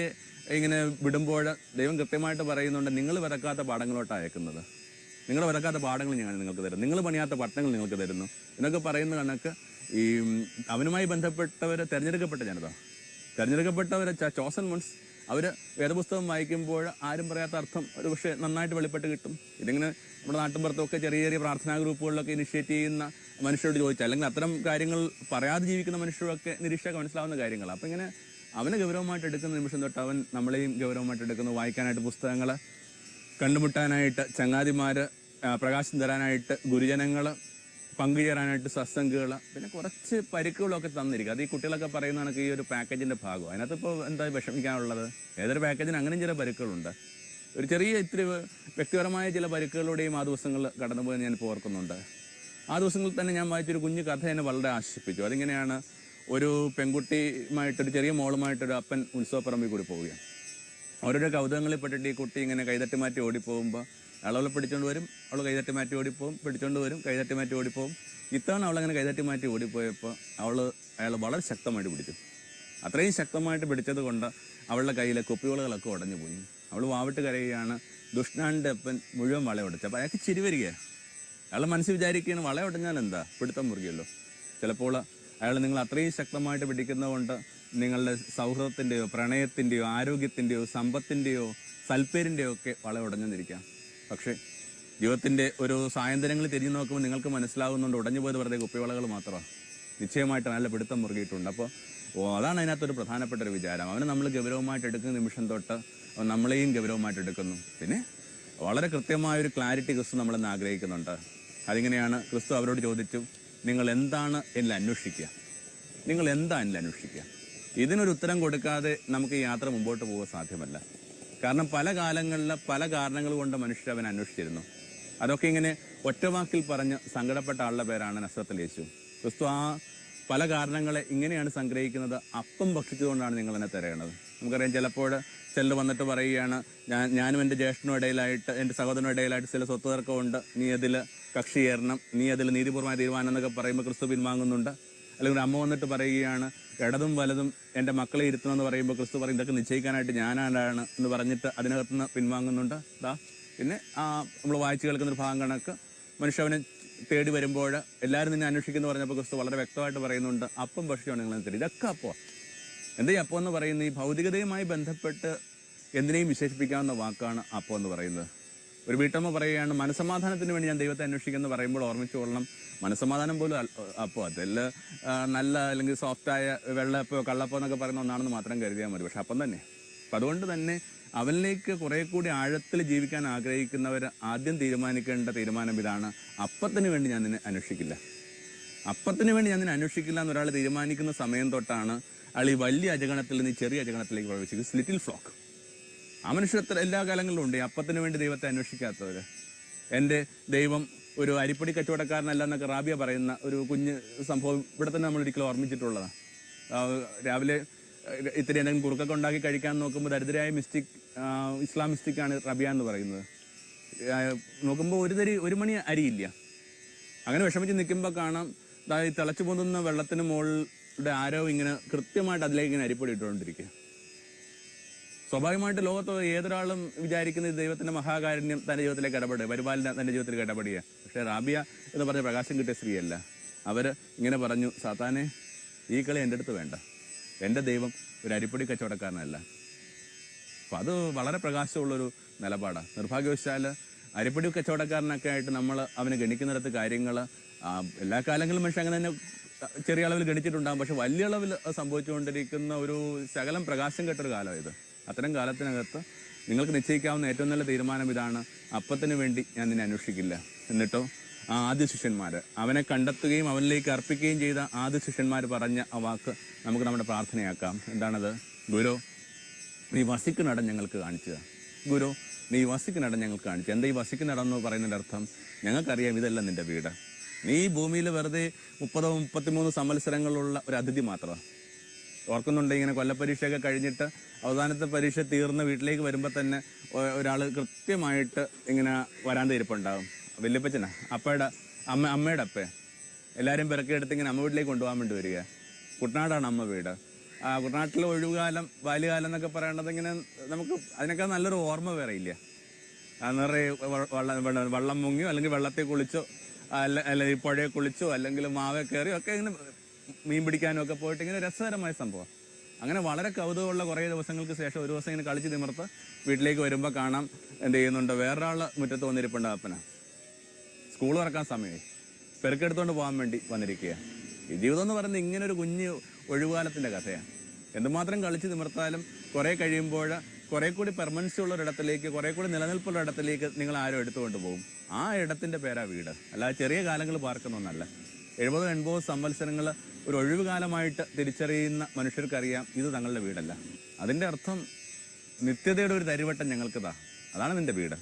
Speaker 1: ഇങ്ങനെ വിടുമ്പോൾ ദൈവം കൃത്യമായിട്ട് പറയുന്നുണ്ട് നിങ്ങൾ വിറക്കാത്ത പാഠങ്ങളോട്ടാണ് അയക്കുന്നത്. നിങ്ങൾ വിറക്കാത്ത പാഠങ്ങൾ ഞാൻ നിങ്ങൾക്ക് തരും നിങ്ങൾ പണിയാത്ത പട്ടണങ്ങൾ നിങ്ങൾക്ക് തരുന്നു. എന്നൊക്കെ പറയുന്ന കണക്ക് ഈ അവനുമായി ബന്ധപ്പെട്ടവർ തിരഞ്ഞെടുക്കപ്പെട്ട ജനത തിരഞ്ഞെടുക്കപ്പെട്ടവർ ചോസൻ മൺസ് അവർ വേദപുസ്തകം വായിക്കുമ്പോൾ ആരും പറയാത്ത അർത്ഥം ഒരു പക്ഷേ നന്നായിട്ട് വെളിപ്പെട്ട് കിട്ടും. ഇതിങ്ങനെ നമ്മുടെ നാട്ടിൻപുറത്തൊക്കെ ചെറിയ ചെറിയ പ്രാർത്ഥനാ ഗ്രൂപ്പുകളിലൊക്കെ ഇനിഷ്യേറ്റ് ചെയ്യുന്ന മനുഷ്യരോട് ചോദിച്ചാൽ അല്ലെങ്കിൽ അത്തരം കാര്യങ്ങൾ പറയാതെ ജീവിക്കുന്ന മനുഷ്യരൊക്കെ നിരീക്ഷക മനസ്സിലാവുന്ന കാര്യങ്ങളാണ് അപ്പം ഇങ്ങനെ അവനെ ഗൗരവമായിട്ട് എടുക്കുന്ന നിമിഷം തൊട്ട് അവൻ നമ്മളെയും ഗൗരവമായിട്ട് എടുക്കുന്നു. വായിക്കാനായിട്ട് പുസ്തകങ്ങൾ കണ്ടുമുട്ടാനായിട്ട് ചങ്ങാതിമാർ പ്രകാശം തരാനായിട്ട് ഗുരുജനങ്ങൾ പങ്കുചേരാനായിട്ട് സത്സംഗുകൾ പിന്നെ കുറച്ച് പരിക്കുകളൊക്കെ തന്നിരിക്കും. അത് ഈ കുട്ടികളൊക്കെ പറയുന്ന കണക്ക് ഈ ഒരു പാക്കേജിന്റെ ഭാഗം അതിനകത്ത് ഇപ്പോൾ എന്താ വിഷമിക്കാനുള്ളത്? ഏതൊരു പാക്കേജിന് അങ്ങനെയും ചില പരിക്കുകളുണ്ട്. ഒരു ചെറിയ ഇത്ര വ്യക്തിപരമായ ചില പരുക്കുകളുടെയും ആ ദിവസങ്ങൾ ഞാൻ ഇപ്പോൾ ഓർക്കുന്നുണ്ട്. ആ ദിവസങ്ങളിൽ തന്നെ ഞാൻ വായിച്ചൊരു കുഞ്ഞു കഥ എന്നെ വളരെ ആശ്വസിപ്പിച്ചു. അതിങ്ങനെയാണ് ഒരു പെൺകുട്ടിയുമായിട്ടൊരു ചെറിയ മോളുമായിട്ടൊരു അപ്പൻ ഉത്സവപ്പറമ്പിൽ കൂടി പോവുകയാണ്. ഓരോരോ കൗതുകങ്ങളിൽ പെട്ടിട്ട് ഈ കുട്ടി ഇങ്ങനെ കൈതട്ടി മാറ്റി ഓടിപ്പോകുമ്പോൾ അളവളെ പിടിച്ചോണ്ട് വരും അവൾ കൈതട്ടി മാറ്റി ഓടിപ്പോവും പിടിച്ചോണ്ട് വരും കൈതട്ടി മാറ്റി ഓടിപ്പോവും ഇത്തവണ അവളങ്ങനെ കൈതട്ടി മാറ്റി ഓടിപ്പോയപ്പോൾ അവൾ അയാൾ വളരെ ശക്തമായിട്ട് പിടിച്ചു. അത്രയും ശക്തമായിട്ട് പിടിച്ചത് കൊണ്ട് അവളുടെ കയ്യിലെ കുപ്പിവളകളൊക്കെ ഉടഞ്ഞു പോയി അവൾ വാവിട്ട് കരയുകയാണ്. ദുഷ്ണാന്റെ അപ്പൻ മുഴുവൻ വള അപ്പം അയാൾക്ക് ചിരി വരികയാണ് അയാൾ മനസ്സിൽ വിചാരിക്കുകയാണ് വള ഉടഞ്ഞാൽ എന്താ? പിടുത്തം മുറുകിയല്ലോ ചിലപ്പോൾ അയാൾ നിങ്ങൾ അത്രയും ശക്തമായിട്ട് പിടിക്കുന്നതുകൊണ്ട് നിങ്ങളുടെ സൗഹൃദത്തിന്റെയോ പ്രണയത്തിന്റെയോ ആരോഗ്യത്തിന്റെയോ സമ്പത്തിന്റെയോ സൽപ്പേരിന്റെയോ ഒക്കെ വള ഉടഞ്ഞെന്നിരിക്കാം പക്ഷേ ജീവിതത്തിന്റെ ഒരു സായന്തരങ്ങൾ തിരിഞ്ഞു നോക്കുമ്പോൾ നിങ്ങൾക്ക് മനസ്സിലാവുന്നുണ്ട് ഉടഞ്ഞു പോയത് വെറുതെ കുപ്പിവളകൾ മാത്രമാണ് നിശ്ചയമായിട്ട് നല്ല പിടുത്തം മുറുകിയിട്ടുണ്ട്. അപ്പോൾ അതാണ് അതിനകത്തൊരു പ്രധാനപ്പെട്ട ഒരു വിചാരം. അവനെ നമ്മൾ ഗൗരവമായിട്ട് എടുക്കുന്ന നിമിഷം തൊട്ട് നമ്മളെയും ഗൗരവമായിട്ട് എടുക്കുന്നു. പിന്നെ വളരെ കൃത്യമായ ഒരു ക്ലാരിറ്റി ക്രിസ്തു നമ്മളെന്ന് ആഗ്രഹിക്കുന്നുണ്ട്. അതിങ്ങനെയാണ് ക്രിസ്തു അവരോട് ചോദിച്ചു നിങ്ങൾ എന്താണ് എന്നിൽ അന്വേഷിക്കുക? നിങ്ങൾ എന്താ എന്നിൽ അന്വേഷിക്കുക? ഇതിനൊരു ഉത്തരം കൊടുക്കാതെ നമുക്ക് ഈ യാത്ര മുമ്പോട്ട് പോകാൻ സാധ്യമല്ല. കാരണം പല കാലങ്ങളിൽ പല കാരണങ്ങൾ കൊണ്ട് മനുഷ്യർ അവനെ അന്വേഷിച്ചിരുന്നു. അതൊക്കെ ഇങ്ങനെ ഒറ്റവാക്കിൽ പറഞ്ഞ് സങ്കടപ്പെട്ട ആളുടെ പേരാണ് നസ്രത്തിൽ യേശു. ക്രിസ്തു ആ പല കാരണങ്ങളെ ഇങ്ങനെയാണ് സംഗ്രഹിക്കുന്നത് അപ്പം ഭക്ഷിച്ചുകൊണ്ടാണ് നിങ്ങൾ എന്നെ തിരയണത് നമുക്കറിയാം ചിലപ്പോൾ ചിലർ വന്നിട്ട് പറയുകയാണ് ഞാൻ ഞാനും എന്റെ ജ്യേഷ്ഠനും ഇടയിലായിട്ട് എന്റെ സഹോദരനും ഇടയിലായിട്ട് ചില സ്വത്ത് തർക്കമുണ്ട് നീ അതിൽ കക്ഷി ചേരണം നീ അതിൽ നീതിപൂർവമായ തീരുമാനം എന്നൊക്കെ പറയുമ്പോൾ ക്രിസ്തു പിൻവാങ്ങുന്നുണ്ട്. അല്ലെങ്കിൽ അമ്മ വന്നിട്ട് പറയുകയാണ് ഇടതും വലതും എന്റെ മക്കളെ ഇരുത്തണം എന്ന് പറയുമ്പോൾ ക്രിസ്തു പറയും ഇതൊക്കെ നിശ്ചയിക്കാനായിട്ട് ഞാനാണ് എന്ന് പറഞ്ഞിട്ട് അതിനകത്തുനിന്ന് പിൻവാങ്ങുന്നുണ്ട്. ദാ പിന്നെ ആ നമ്മൾ വായിച്ചു കേൾക്കുന്നൊരു ഭാഗം കണക്ക്. മനുഷ്യവനെ തേടി വരുമ്പോൾ എല്ലാവരും നിന്നെ അന്വേഷിക്കുന്നു പറഞ്ഞപ്പോൾ ക്രിസ്തു വളരെ വ്യക്തമായിട്ട് പറയുന്നുണ്ട് അപ്പം ഭക്ഷ്യമാണ് നിങ്ങളെ തരും ഇതൊക്കെ അപ്പോൾ എന്താ അപ്പോ എന്ന് പറയുന്നത്? ഈ ഭൗതികതയുമായി ബന്ധപ്പെട്ട് എന്തിനേയും വിശേഷിപ്പിക്കാവുന്ന വാക്കാണ് അപ്പോ എന്ന് പറയുന്നത്. ഒരു വീട്ടമ്മ പറയുകയാണ് മനസമാധാനത്തിന് വേണ്ടി ഞാൻ ദൈവത്തെ അന്വേഷിക്കുന്നു പറയുമ്പോൾ ഓർമ്മിച്ചു കൊള്ളണം. മനസമാധാനം പോലും അപ്പോൾ അതല്ല നല്ല അല്ലെങ്കിൽ സോഫ്റ്റായ വെള്ളപ്പോ കള്ളപ്പോ എന്നൊക്കെ പറയുന്ന ഒന്നാണെന്ന് മാത്രം കരുതിയാൽ മതി. പക്ഷെ അപ്പം തന്നെ. അപ്പം അതുകൊണ്ട് തന്നെ അവനിലേക്ക് കുറെ കൂടി ആഴത്തിൽ ജീവിക്കാൻ ആഗ്രഹിക്കുന്നവർ ആദ്യം തീരുമാനിക്കേണ്ട തീരുമാനം ഇതാണ്. അപ്പത്തിന് വേണ്ടി ഞാൻ നിന്നെ അന്വേഷിക്കില്ല. അപ്പത്തിന് വേണ്ടി ഞാൻ നിന്നെ അന്വേഷിക്കില്ല എന്നൊരാൾ തീരുമാനിക്കുന്ന സമയം തൊട്ടാണ് അയാൾ ഈ വലിയ അജഗണത്തിൽ നിന്ന് ചെറിയ അജഗണത്തിലേക്ക് പ്രവേശിക്കും. ലിറ്റിൽ ഫ്ലോക്ക് ആ മനുഷ്യർ എല്ലാ കാലങ്ങളിലും ഉണ്ട്. അപ്പത്തിന് വേണ്ടി ദൈവത്തെ അന്വേഷിക്കാത്തവർ എന്റെ ദൈവം ഒരു അരിപ്പൊടി കച്ചവടക്കാരനല്ല എന്നൊക്കെ റാബിയ പറയുന്ന ഒരു കുഞ്ഞ് സംഭവം ഇവിടെ തന്നെ നമ്മൾ ഒരിക്കലും ഓർമ്മിച്ചിട്ടുള്ളതാണ് രാവിലെ ഇത്തിരി എന്തെങ്കിലും കുറുക്കൊക്കെ ഉണ്ടാക്കി കഴിക്കാൻ നോക്കുമ്പോൾ ദരിദ്രയായ മിസ്റ്റിക് ഇസ്ലാം മിസ്റ്റിക്കാണ് റബിയ എന്ന് പറയുന്നത്. നോക്കുമ്പോൾ ഒരു തരി ഒരു മണി അരിയില്ല. അങ്ങനെ വിഷമിച്ച് നിൽക്കുമ്പോൾ കാണാം ഈ തിളച്ചു പൊന്തുന്ന വെള്ളത്തിന് മുകളിലൂടെ ആരോ ഇങ്ങനെ കൃത്യമായിട്ട് അതിലേക്ക് ഇങ്ങനെ അരിപ്പൊടി ഇട്ടുകൊണ്ടിരിക്കുക സ്വാഭാവികമായിട്ട് ലോകത്ത് ഏതൊരാളും വിചാരിക്കുന്ന ദൈവത്തിന്റെ മഹാകാരുണ്യം തന്റെ ജീവിതത്തിലേക്ക് ഇടപെടുക പരിപാലന തന്റെ ജീവിതത്തിലേക്ക് ഇടപെടുക. പക്ഷെ റാബിയ എന്ന് പറഞ്ഞ പ്രകാശം കിട്ടിയ സ്ത്രീയല്ല. അവർ ഇങ്ങനെ പറഞ്ഞു സാത്താനെ ഈ കളി എന്റെ അടുത്ത് വേണ്ട. എന്റെ ദൈവം ഒരു അരിപ്പൊടി കച്ചവടക്കാരനല്ല. അപ്പൊ അത് വളരെ പ്രകാശമുള്ളൊരു നിലപാടാണ് നിർഭാഗ്യവശാൽ അരിപ്പൊടി കച്ചവടക്കാരനൊക്കെ ആയിട്ട് നമ്മൾ അവനെ ഗണിക്കുന്നിടത്ത് കാര്യങ്ങൾ എല്ലാ കാലങ്ങളിലും മനുഷ്യൻ അങ്ങനെ തന്നെ ചെറിയ അളവിൽ ഗണിച്ചിട്ടുണ്ടാകും പക്ഷെ വലിയ അളവിൽ സംഭവിച്ചുകൊണ്ടിരിക്കുന്ന ഒരു ശകലം പ്രകാശം കെട്ടൊരു കാലം ഇത്. അത്തരം കാലത്തിനകത്ത് നിങ്ങൾക്ക് നിശ്ചയിക്കാവുന്ന ഏറ്റവും നല്ല തീരുമാനം ഇതാണ് അപ്പത്തിന് വേണ്ടി ഞാൻ നിന്നെ അന്വേഷിക്കില്ല. എന്നിട്ടോ ആ ആദ്യ ശിഷ്യന്മാർ അവനെ കണ്ടെത്തുകയും അവനിലേക്ക് അർപ്പിക്കുകയും ചെയ്ത ആദ്യ ശിഷ്യന്മാർ പറഞ്ഞ ആ വാക്ക് നമുക്ക് നമ്മുടെ പ്രാർത്ഥനയാക്കാം. എന്താണത്? ഗുരു നീ വസിക്കുന്നിടം ഞങ്ങൾക്ക് കാണിച്ചത്. ഗുരു നീ വസിക്കുന്നിടം ഞങ്ങൾക്ക് കാണിച്ചു. എന്താ ഈ വസിക്കുന്നിടം എന്ന് പറയുന്നതിന്റെ അർത്ഥം? ഞങ്ങൾക്കറിയാം ഇതല്ല നിന്റെ വീട്. നീ ഈ ഭൂമിയിൽ വെറുതെ മുപ്പതോ മുപ്പത്തിമൂന്ന് സംവത്സരങ്ങളുള്ള ഒരു അതിഥി മാത്രമാണ് ഓർക്കുന്നുണ്ട് ഇങ്ങനെ കൊല്ലപ്പരീക്ഷയൊക്കെ കഴിഞ്ഞിട്ട് അവസാനത്തെ പരീക്ഷ തീർന്ന് വീട്ടിലേക്ക് വരുമ്പോൾ തന്നെ ഒരാൾ കൃത്യമായിട്ട് ഇങ്ങനെ വരാൻ തീരുപ്പുണ്ടാകും വല്യപ്പച്ചനാ അപ്പയുടെ അമ്മ അമ്മയുടെ അപ്പേ. എല്ലാവരും പിറക്കിയെടുത്ത് ഇങ്ങനെ അമ്മ വീട്ടിലേക്ക് കൊണ്ടുപോകാൻ വേണ്ടി വരിക. കുട്ടനാടാണ് അമ്മ വീട്. ആ കുട്ടനാട്ടിലെ ഒഴിവുകാലം ബാല്യകാലം എന്നൊക്കെ പറയേണ്ടത് ഇങ്ങനെ നമുക്ക് അതിനൊക്കെ നല്ലൊരു ഓർമ്മ വേറെ ഇല്ല. നിറയെ വെള്ളം- വെള്ളം മുങ്ങിയോ അല്ലെങ്കിൽ വെള്ളത്തിൽ കുളിച്ചോ അല്ല അല്ലെങ്കിൽ പുഴയെ കുളിച്ചോ അല്ലെങ്കിൽ മാവെ കയറിയോ ഒക്കെ ഇങ്ങനെ മീൻ പിടിക്കാനും ഒക്കെ പോയിട്ട് ഇങ്ങനെ രസകരമായ സംഭവം. അങ്ങനെ വളരെ കൗതുകമുള്ള കുറേ ദിവസങ്ങൾക്ക് ശേഷം ഒരു ദിവസം ഇങ്ങനെ കളിച്ച് നിമിർത്ത് വീട്ടിലേക്ക് വരുമ്പോൾ കാണാം എന്ത് ചെയ്യുന്നുണ്ട്. വേറൊരാൾ മുറ്റത്ത് വന്നിരിപ്പുണ്ട് അപ്പന. സ്കൂൾ തുറക്കാൻ സമയമായി. പെരുക്കെടുത്തോണ്ട് പോകാൻ വേണ്ടി വന്നിരിക്കുക ഈ ജീവിതം എന്ന് പറയുന്നത് ഇങ്ങനൊരു കുഞ്ഞ് ഒഴിവുകാലത്തിന്റെ കഥയാണ് എന്തുമാത്രം കളിച്ച് നിമിർത്താലും കുറേ കഴിയുമ്പോൾ കുറെ കൂടി പെർമനൻസി ഉള്ള ഒരിടത്തിലേക്ക് കുറെ കൂടി നിലനിൽപ്പുള്ള ഇടത്തിലേക്ക് നിങ്ങൾ ആരും എടുത്തുകൊണ്ട് പോകും. ആ ഇടത്തിന്റെ പേരാ വീട്. അല്ലാതെ ചെറിയ കാലങ്ങൾ പാർക്കുന്നൊന്നല്ല എഴുപതോ എൺപതോ സംവത്സരങ്ങൾ ഒരു ഒഴിവുകാലമായിട്ട് തിരിച്ചറിയുന്ന മനുഷ്യർക്കറിയാം ഇത് തങ്ങളുടെ വീടല്ല. അതിന്റെ അർത്ഥം നിത്യതയുടെ ഒരു തരിവട്ടം ഞങ്ങൾക്കിതാ. അതാണ് നിന്റെ വീട്.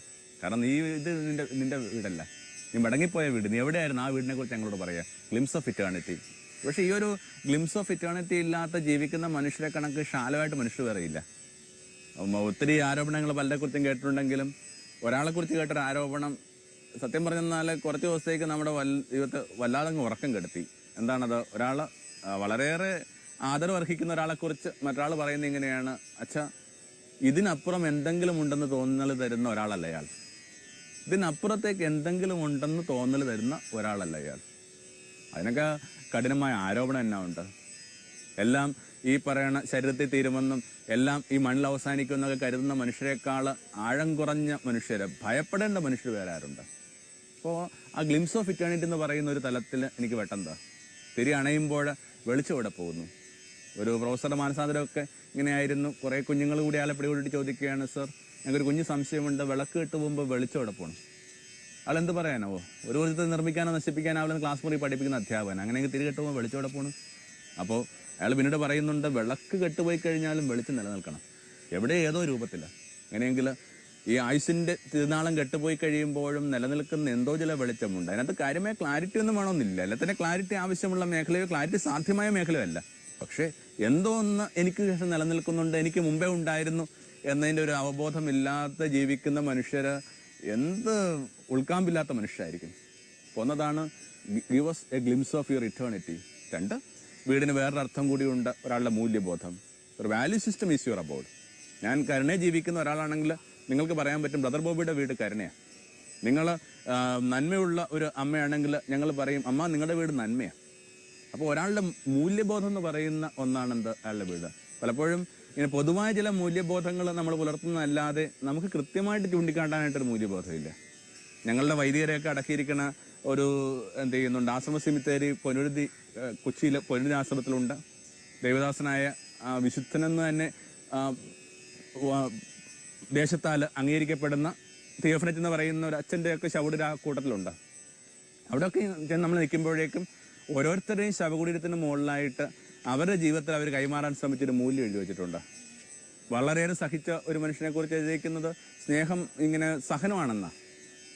Speaker 1: കാരണം നീ ഇത് നിന്റെ നിന്റെ വീടല്ല. നീ മടങ്ങിപ്പോയ വീട്. നീ എവിടെയായിരുന്നു ആ വീടിനെ കുറിച്ച് ഞങ്ങളോട് പറയാം. ഗ്ലിംസ് ഓഫ് ഇറ്റേണിറ്റി പക്ഷെ ഈ ഒരു ഗ്ലിംസ് ഓഫ് ഇറ്റേണിറ്റി ഇല്ലാത്ത ജീവിക്കുന്ന മനുഷ്യരെ കണക്ക് ശാലമായിട്ട് മനുഷ്യർ അറിയില്ല ഒത്തിരി ആരോപണങ്ങൾ പലരെ കുറിച്ചും കേട്ടിട്ടുണ്ടെങ്കിലും ഒരാളെ കുറിച്ച് കേട്ടൊരു ആരോപണം സത്യം പറഞ്ഞാൽ കുറച്ച് ദിവസത്തേക്ക് നമ്മുടെ ജീവിതത്തെ വല്ലാതെ ഉറക്കം കെടുത്തി. എന്താണത്? ഒരാൾ വളരെയേറെ ആദരവ് അർഹിക്കുന്ന ഒരാളെ കുറിച്ച് മറ്റൊരാൾ പറയുന്നത് ഇങ്ങനെയാണ്. അച്ഛാ ഇതിനപ്പുറം എന്തെങ്കിലും ഉണ്ടെന്ന് തോന്നൽ തരുന്ന ഒരാളല്ല അയാൾ ഇതിനപ്പുറത്തേക്ക് എന്തെങ്കിലും ഉണ്ടെന്ന് തോന്നൽ തരുന്ന ഒരാളല്ല അയാൾ അതിനൊക്കെ കഠിനമായ ആരോപണം എന്നാ ഉണ്ട്? എല്ലാം ഈ പറയുന്ന ശരീരത്തിൽ തീരുമെന്നും എല്ലാം ഈ മണ്ണിൽ അവസാനിക്കുമെന്നൊക്കെ കരുതുന്ന മനുഷ്യരെക്കാൾ ആഴം കുറഞ്ഞ മനുഷ്യരെ ഭയപ്പെടേണ്ട മനുഷ്യർ വേറെ അപ്പോൾ ആ ഗ്ലിംസ് ഓഫ് ഇറ്റേണിറ്റി എന്ന് പറയുന്ന ഒരു തലത്തിൽ എനിക്ക് വെട്ടെന്താ? തിരി അണയുമ്പോൾ വെളിച്ചം ഇവിടെ പോകുന്നു? ഒരു പ്രൊഫസറുടെ മാനസാന്തരമൊക്കെ ഇങ്ങനെയായിരുന്നു. കുറേ കുഞ്ഞുങ്ങൾ കൂടി ആളെ പിടികൂടിയിട്ട് ചോദിക്കുകയാണ് സർ ഞങ്ങൾക്കൊരു കുഞ്ഞു സംശയമുണ്ട്. വിളക്ക് കിട്ടു പോകുമ്പോൾ വെളിച്ചം ഇവിടെ പോകണം ആൾ എന്ത് പറയാനാവോ? ഒരു ഊർജത്തെ നിർമ്മിക്കാനോ നശിപ്പിക്കാനോ അവളെന്ന് ക്ലാസ് മുറി പഠിപ്പിക്കുന്ന അധ്യാപകൻ. അങ്ങനെയെങ്കിൽ തിരി കെട്ടുമ്പോൾ വെളിച്ചോടെ പോകണം അപ്പോൾ അയാൾ പിന്നീട് പറയുന്നുണ്ട് വിളക്ക് കെട്ടുപോയി കഴിഞ്ഞാലും വെളിച്ചം നിലനിൽക്കണം. എവിടെ ഏതോ രൂപത്തില്ല അങ്ങനെയെങ്കിൽ ഈ ആയുസിന്റെ തിരുനാളം കെട്ടുപോയി കഴിയുമ്പോഴും നിലനിൽക്കുന്ന എന്തോ ചില വെളിച്ചമുണ്ട്. അതിനകത്ത് കാര്യമായ ക്ലാരിറ്റി ഒന്നും വേണമെന്നില്ല. അല്ല തന്നെ ക്ലാരിറ്റി ആവശ്യമുള്ള മേഖലയോ ക്ലാരിറ്റി സാധ്യമായ മേഖലയോ അല്ല. പക്ഷേ എന്തോ ഒന്ന് എനിക്ക് ശേഷം നിലനിൽക്കുന്നുണ്ട് എനിക്ക് മുമ്പേ ഉണ്ടായിരുന്നു എന്നതിന്റെ ഒരു അവബോധമില്ലാത്ത ജീവിക്കുന്ന മനുഷ്യര് എന്ത് ഉൾക്കാമ്പില്ലാത്ത മനുഷ്യരായിരിക്കും? ഒന്നതാണ് give us a glimpse of your eternity രണ്ട് വീടിന് വേറൊരു അർത്ഥം കൂടിയുണ്ട് ഒരാളുടെ മൂല്യബോധം. ഒരു value system is your about ഞാൻ കരുണയെ ജീവിക്കുന്ന ഒരാളാണെങ്കിൽ നിങ്ങൾക്ക് പറയാൻ പറ്റും ബ്രദർ ബോബിയുടെ വീട് കരുണയാണ്. നിങ്ങൾ നന്മയുള്ള ഒരു അമ്മയാണെങ്കിൽ ഞങ്ങൾ പറയും അമ്മ നിങ്ങളുടെ വീട് നന്മയാണ്. അപ്പോൾ ഒരാളുടെ മൂല്യബോധം എന്ന് പറയുന്ന ഒന്നാണ് എന്ത്? അയാളുടെ വീട്. പലപ്പോഴും ഇങ്ങനെ പൊതുവായ ചില മൂല്യബോധങ്ങൾ നമ്മൾ പുലർത്തുന്നതല്ലാതെ നമുക്ക് കൃത്യമായിട്ട് ചൂണ്ടിക്കാട്ടാനായിട്ടൊരു മൂല്യബോധമില്ല. ഞങ്ങളുടെ വൈദികരെയൊക്കെ അടക്കിയിരിക്കുന്ന ഒരു എന്ത് ചെയ്യുന്നുണ്ട് ആശ്രമ സിമിത്തേരി പൊനുരുതി കൊച്ചിയിലെ പൊനുരുതി ആശ്രമത്തിലുണ്ട് ദേവദാസനായ വിശുദ്ധനെന്ന് തന്നെ ദേശത്താൽ അംഗീകരിക്കപ്പെടുന്ന തിയോഫനറ്റ് എന്ന് പറയുന്ന ഒരു അച്ഛന്റെ ഒക്കെ ശവടിൽ കൂട്ടത്തിലുണ്ട്. അവിടെയൊക്കെ നമ്മൾ നിൽക്കുമ്പോഴേക്കും ഓരോരുത്തരുടെയും ശവകുടീരത്തിന് മുകളിലായിട്ട് അവരുടെ ജീവിതത്തിൽ അവർ കൈമാറാൻ ശ്രമിച്ചൊരു മൂല്യം എഴുതി വെച്ചിട്ടുണ്ട്. വളരെയേറെ സഹിച്ച ഒരു മനുഷ്യനെ കുറിച്ച് എഴുതിയിരിക്കുന്നത് സ്നേഹം ഇങ്ങനെ സഹനമാണെന്ന.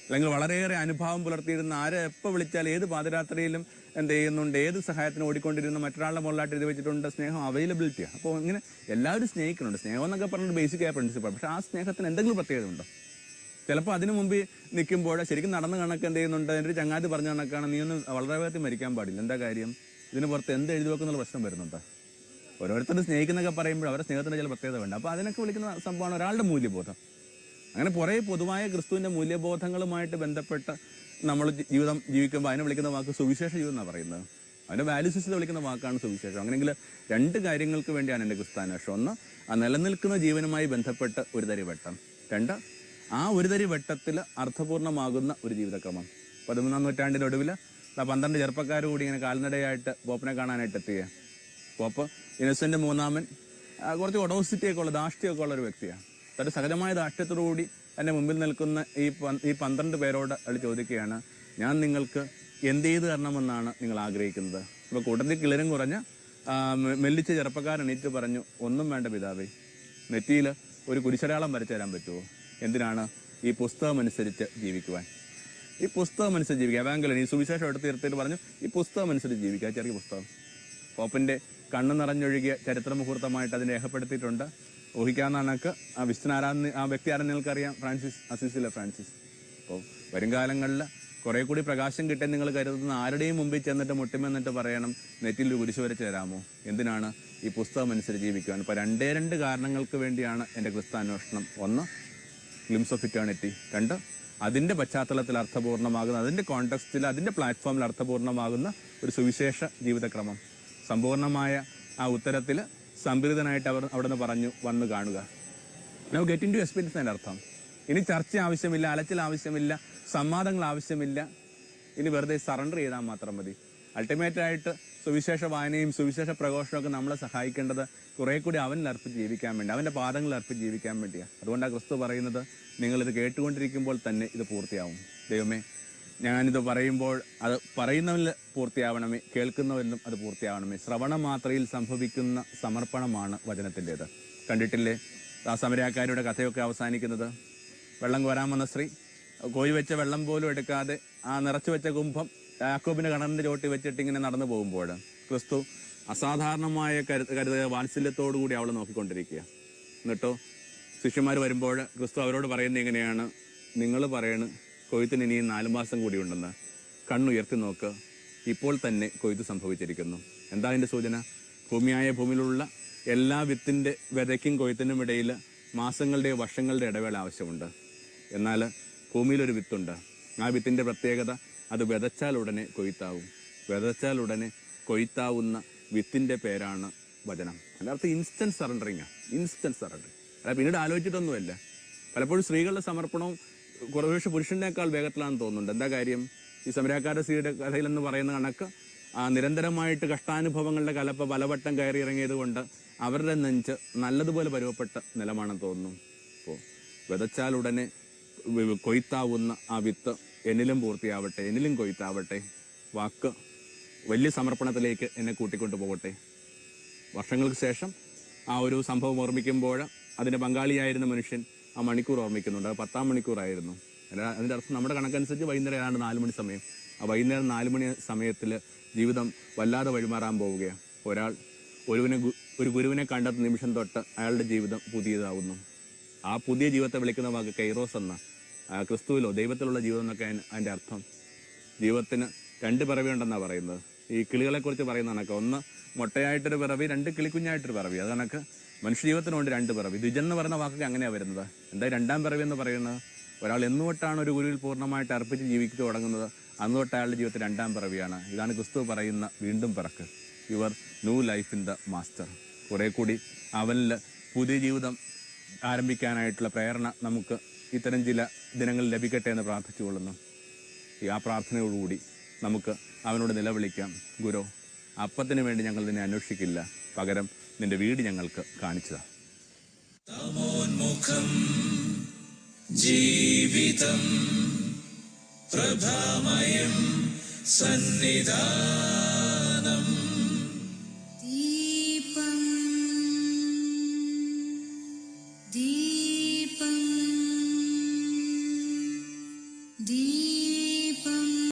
Speaker 1: അല്ലെങ്കിൽ വളരെയേറെ അനുഭാവം പുലർത്തിയിരുന്ന ആരെ എപ്പോൾ വിളിച്ചാൽ ഏത് പാതിരാത്രിയിലും എന്ത് ചെയ്യുന്നുണ്ട് ഏത് സഹായത്തിന് ഓടിക്കൊണ്ടിരുന്ന മറ്റൊരാളുടെ മുകളിലായിട്ട് എഴുതി വെച്ചിട്ടുണ്ട് സ്നേഹം അവൈലബിലിറ്റിയാണ് അപ്പോൾ ഇങ്ങനെ എല്ലാവരും സ്നേഹിക്കുന്നുണ്ട്. സ്നേഹം എന്നൊക്കെ ബേസിക് ആയ പ്രിൻസിപ്പൾ പക്ഷെ ആ സ്നേഹത്തിന് എന്തെങ്കിലും പ്രത്യേകത ഉണ്ടോ? ചിലപ്പോൾ അതിനു മുമ്പ് നിൽക്കുമ്പോൾ ശരിക്കും നടന്ന കണക്ക് എന്ത് ചെയ്യുന്നുണ്ട് എന്റെ ഒരു ചങ്ങാതി പറഞ്ഞ കണക്കാണ് നീ ഒന്ന് വളരെ വേഗത്തിൽ മരിക്കാൻ പാടില്ല. എന്താ കാര്യം? ഇതിന് പുറത്ത് എന്ത് എഴുതി വെക്കുന്ന പ്രശ്നം വരുന്നുണ്ട്. ഓരോരുത്തരും സ്നേഹിക്കുന്നൊക്കെ പറയുമ്പോൾ അവരുടെ സ്നേഹത്തിന്റെ ചില പ്രത്യേകത വേണ്ട അപ്പോൾ അതിനൊക്കെ വിളിക്കുന്ന സംഭവമാണ് ഒരാളുടെ മൂല്യബോധം. അങ്ങനെ കുറേ പൊതുവായ ക്രിസ്തുവിന്റെ മൂല്യബോധങ്ങളുമായിട്ട് ബന്ധപ്പെട്ട നമ്മൾ ജീവിതം ജീവിക്കുമ്പോൾ അതിനെ വിളിക്കുന്ന വാക്ക് സുവിശേഷ ജീവിതം എന്നാണ് പറയുന്നത്. അതിന്റെ വാല്യൂ സിസ്റ്റം വിളിക്കുന്ന വാക്കാണ് സുവിശേഷം. അങ്ങനെയെങ്കിൽ രണ്ട് കാര്യങ്ങൾക്ക് വേണ്ടിയാണ് എന്റെ ക്രിസ്താന്വേഷണം ഒന്ന് ആ നിലനിൽക്കുന്ന ജീവനുമായി ബന്ധപ്പെട്ട ഒരു തരി വെട്ടം രണ്ട് ആ ഒരു തരി വെട്ടത്തിൽ അർത്ഥപൂർണമാകുന്ന ഒരു ജീവിതക്രമം. പതിമൂന്നാം നൂറ്റാണ്ടിന്റെ ഒടുവിൽ പന്ത്രണ്ട് ചെറുപ്പക്കാർ കൂടി ഇങ്ങനെ കാൽനടയായിട്ട് പോപ്പനെ കാണാനായിട്ട് എത്തിയ. പോപ്പ് ഇന്നസെന്റ് മൂന്നാമൻ കുറച്ച് ഒഡോസിറ്റി ഒക്കെ ഉള്ള ദാഷ്ട്യമൊക്കെ ഉള്ള ഒരു വ്യക്തിയാണ് തന്റെ സഹജമായ ദാഷ്ട്യത്തോടുകൂടി എന്റെ മുമ്പിൽ നിൽക്കുന്ന ഈ ഈ പന്ത്രണ്ട് പേരോട് അയാൾ ചോദിക്കുകയാണ് ഞാൻ നിങ്ങൾക്ക് എന്ത് ചെയ്ത് തരണമെന്നാണ് നിങ്ങൾ ആഗ്രഹിക്കുന്നത്? അപ്പോൾ കൂട്ടത്തിൽ കിളരും കുറഞ്ഞ മെല്ലിച്ച ചെറുപ്പക്കാരൻ എണീറ്റ് പറഞ്ഞു ഒന്നും വേണ്ട പിതാവേ നെറ്റിയിൽ ഒരു കുരിശടയാളം വരച്ചു തരാൻ പറ്റുമോ? എന്തിനാണ് ഈ പുസ്തകം അനുസരിച്ച് ജീവിക്കുവാൻ? ഈ പുസ്തകം അനുസരിച്ച് ജീവിക്കുക. എവാങ്കലൻ ഈ സുവിശേഷം എടുത്ത് തീർത്തിട്ട് പറഞ്ഞു ഈ പുസ്തകം അനുസരിച്ച് ജീവിക്കുക. ചെറിയ പുസ്തകം. പോപ്പിന്റെ കണ്ണ് നിറഞ്ഞൊഴുകിയ ചരിത്ര മുഹൂർത്തമായിട്ട് അതിനെ രേഖപ്പെടുത്തിയിട്ടുണ്ട്. ഊഹിക്കാവുന്ന ആ വിശ്വനാരാധന ആ വ്യക്തി ആരെന്ന് നിങ്ങൾക്കറിയാം? ഫ്രാൻസിസ് അസിസിലെ ഫ്രാൻസിസ്. അപ്പോൾ വരും കാലങ്ങളിൽ കുറെ കൂടി പ്രകാശം കിട്ടാൻ നിങ്ങൾ കരുതുന്ന ആരുടെയും മുമ്പിൽ ചെന്നിട്ട് മുട്ടിമെന്നിട്ട് പറയണം നെറ്റിൽ കുരിശ് വരച്ച് തരാമോ? എന്തിനാണ് ഈ പുസ്തകം അനുസരിച്ച് ജീവിക്കുവാൻ? ഇപ്പോൾ രണ്ടേ രണ്ട് കാരണങ്ങൾക്ക് വേണ്ടിയാണ് എന്റെ ക്രിസ്താന്വേഷണം ഒന്ന് ഗ്ലിംസ് ഓഫ് ഇറ്റേണിറ്റി രണ്ട് അതിന്റെ പശ്ചാത്തലത്തിൽ അർത്ഥപൂർണമാകുന്ന അതിന്റെ കോണ്ടെക്സ്റ്റിൽ അതിന്റെ പ്ലാറ്റ്ഫോമിൽ അർത്ഥപൂർണമാകുന്ന ഒരു സുവിശേഷ ജീവിതക്രമം. സമ്പൂർണമായ ആ ഉത്തരത്തിൽ സംപ്രീതനായിട്ട് അവർ അവിടെ നിന്ന് പറഞ്ഞു വന്ന് കാണുക. Now get in to experience അതിന്റെ അർത്ഥം. ഇനി ചർച്ച ആവശ്യമില്ല അലച്ചിൽ ആവശ്യമില്ല സംവാദങ്ങൾ ആവശ്യമില്ല. ഇനി വെറുതെ സറണ്ടർ ചെയ്താൽ മാത്രം മതി. അൾട്ടിമേറ്റ് ആയിട്ട് സുവിശേഷ വായനയും സുവിശേഷ പ്രഘോഷവും ഒക്കെ നമ്മളെ സഹായിക്കേണ്ടത് കുറേ കൂടി അവനിൽ അർപ്പിച്ച് ജീവിക്കാൻ വേണ്ടി അവന്റെ പാദങ്ങളിൽ അർപ്പിച്ച് ജീവിക്കാൻ വേണ്ടിയാണ് അതുകൊണ്ടാണ് ക്രിസ്തു പറയുന്നത് നിങ്ങളിത് കേട്ടുകൊണ്ടിരിക്കുമ്പോൾ തന്നെ ഇത് പൂർത്തിയാവും. ദൈവമേ ഞാനിത് പറയുമ്പോൾ അത് പറയുന്നവരിൽ പൂർത്തിയാവണമേ കേൾക്കുന്നവരിലും അത് പൂർത്തിയാവണമേ. ശ്രവണ മാത്രയിൽ സംഭവിക്കുന്ന സമർപ്പണമാണ് വചനത്തിന്റേത്. കണ്ടിട്ടില്ലേ? ആ സമരക്കാരുടെ കഥയൊക്കെ അവസാനിക്കുന്നത്. വെള്ളം കോരാൻ വന്ന സ്ത്രീ കോരി വെച്ച വെള്ളം പോലും എടുക്കാതെ ആ നിറച്ചു വെച്ച കുംഭം യാക്കോബിന്റെ കണറിന്റെ ചോട്ടി വെച്ചിട്ട് ഇങ്ങനെ നടന്നു പോകുമ്പോൾ ക്രിസ്തു അസാധാരണമായ കരു കരുത വാത്സല്യത്തോടു കൂടി അവളെ നോക്കിക്കൊണ്ടിരിക്കുക. എന്നിട്ടോ ശിഷ്യന്മാർ വരുമ്പോൾ ക്രിസ്തു അവരോട് പറയുന്നത് എങ്ങനെയാണ് നിങ്ങൾ പറയണ് കൊയ്ത്തിന് ഇനിയും നാലു മാസം കൂടി ഉണ്ടെന്ന്. കണ്ണുയർത്തി നോക്ക് ഇപ്പോൾ തന്നെ കൊയ്ത്ത് സംഭവിച്ചിരിക്കുന്നു. എന്താ അതിന്റെ സൂചന? ഭൂമിയായ ഭൂമിയിലുള്ള എല്ലാ വിത്തിന്റെ വിതയ്ക്കും കൊയ്ത്തിനും ഇടയിൽ മാസങ്ങളുടെ വർഷങ്ങളുടെ ഇടവേള ആവശ്യമുണ്ട്. എന്നാൽ ഭൂമിയിലൊരു വിത്തുണ്ട്. ആ വിത്തിന്റെ പ്രത്യേകത അത് വിതച്ചാൽ ഉടനെ കൊയ്ത്താവും. വിതച്ചാൽ ഉടനെ കൊയ്ത്താവുന്ന വിത്തിന്റെ പേരാണ് വചനം. അതിന്റെ അർത്ഥം ഇൻസ്റ്റന്റ് സറണ്ടറിങ് ഇൻസ്റ്റന്റ് സറണ്ടറിങ് അല്ല പിന്നീട് ആലോചിച്ചിട്ടൊന്നുമല്ല. പലപ്പോഴും സ്ത്രീകളുടെ സമർപ്പണവും കുറേശ്ശെ പുരുഷനേക്കാൾ വേഗത്തിലാണെന്ന് തോന്നുന്നുണ്ട്. എന്താ കാര്യം? ഈ സമരാക്കാരുടെ സ്ത്രീയുടെ കഥയിലെന്ന് പറയുന്ന കണക്ക് നിരന്തരമായിട്ട് കഷ്ടാനുഭവങ്ങളുടെ കലപ്പ പലവട്ടം കയറി ഇറങ്ങിയത് കൊണ്ട് അവരുടെ നെഞ്ച് നല്ലതുപോലെ പരുവപ്പെട്ട നിലമാണെന്ന് തോന്നുന്നു. അപ്പോൾ വിതച്ചാൽ ഉടനെ വി- വി- കൊയ്ത്താവുന്ന ആ വിത്ത് എന്നിലും പൂർത്തിയാവട്ടെ എന്നിലും കൊയ്ത്താവട്ടെ വാക്ക് വലിയ സമർപ്പണത്തിലേക്ക് എന്നെ കൂട്ടിക്കൊണ്ടു പോകട്ടെ. വർഷങ്ങൾക്ക് ശേഷം ആ ഒരു സംഭവം ഓർമ്മിക്കുമ്പോൾ അതിന്റെ പങ്കാളിയായിരുന്ന മനുഷ്യൻ ആ മണിക്കൂർ ഓർമ്മിക്കുന്നുണ്ട്. അത് പത്താം മണിക്കൂറായിരുന്നു. അല്ല അതിന്റെ അർത്ഥം നമ്മുടെ കണക്കനുസരിച്ച് വൈകുന്നേരം ഏതാണ്ട് നാല് മണി സമയം. ആ വൈകുന്നേരം നാല് മണി സമയത്തിൽ ജീവിതം വല്ലാതെ വഴിമാറാൻ പോവുകയാണ്. ഒരാൾ ഒരുവിനെ ഒരു ഗുരുവിനെ കണ്ടെത്തുന്ന നിമിഷം തൊട്ട് അയാളുടെ ജീവിതം പുതിയതാവുന്നു. ആ പുതിയ ജീവിതത്തെ വിളിക്കുന്ന വാക്ക് കൈറോസ് എന്ന ക്രിസ്തുവിലോ ദൈവത്തിലുള്ള ജീവിതം എന്നൊക്കെ അതിന്റെ അർത്ഥം. ദൈവത്തിന് രണ്ട് പിറവിയുണ്ടെന്നാണ് പറയുന്നത്. ഈ കിളികളെക്കുറിച്ച് പറയുന്ന കണക്ക് ഒന്ന് മുട്ടയായിട്ടൊരു പിറവി രണ്ട് കിളിക്കുഞ്ഞായിട്ടൊരു പിറവി. അത് കണക്ക് മനുഷ്യജീവിതത്തിനുണ്ട് രണ്ട് പിറവി. ദ്വിജൻ എന്ന് പറയുന്ന വാക്കൊക്കെ അങ്ങനെയാണ് വരുന്നത്. എന്താ രണ്ടാം പിറവി എന്ന് പറയുന്നത്? ഒരാൾ എന്നുതൊട്ടാണ് ഒരു ഗുരുവിൽ പൂർണമായിട്ട് അർപ്പിച്ച് ജീവിച്ചു തുടങ്ങുന്നത്. അന്ന് തൊട്ട് അയാളുടെ ജീവിതത്തിൽ രണ്ടാം പിറവിയാണ്. ഇതാണ് ക്രിസ്തു പറയുന്ന വീണ്ടും പിറക്ക്. Your new life in the master. കുറെ കൂടി അവനിൽ പുതിയ ജീവിതം ആരംഭിക്കാനായിട്ടുള്ള പ്രേരണ നമുക്ക് ഇത്തരം ചില ദിനങ്ങൾ ലഭിക്കട്ടെ എന്ന് പ്രാർത്ഥിച്ചുകൊള്ളുന്നു. ആ പ്രാർത്ഥനയോടുകൂടി നമുക്ക് അവനോട് നിലവിളിക്കാം ഗുരു അപ്പത്തിന് വേണ്ടി ഞങ്ങൾ നിന്നെ അന്വേഷിക്കില്ല. പകരം നിന്റെ വീട് ഞങ്ങൾക്ക് കാണിച്ചതാ
Speaker 2: ജീവിതം പ്രഭാമയം സന്നിധാനം.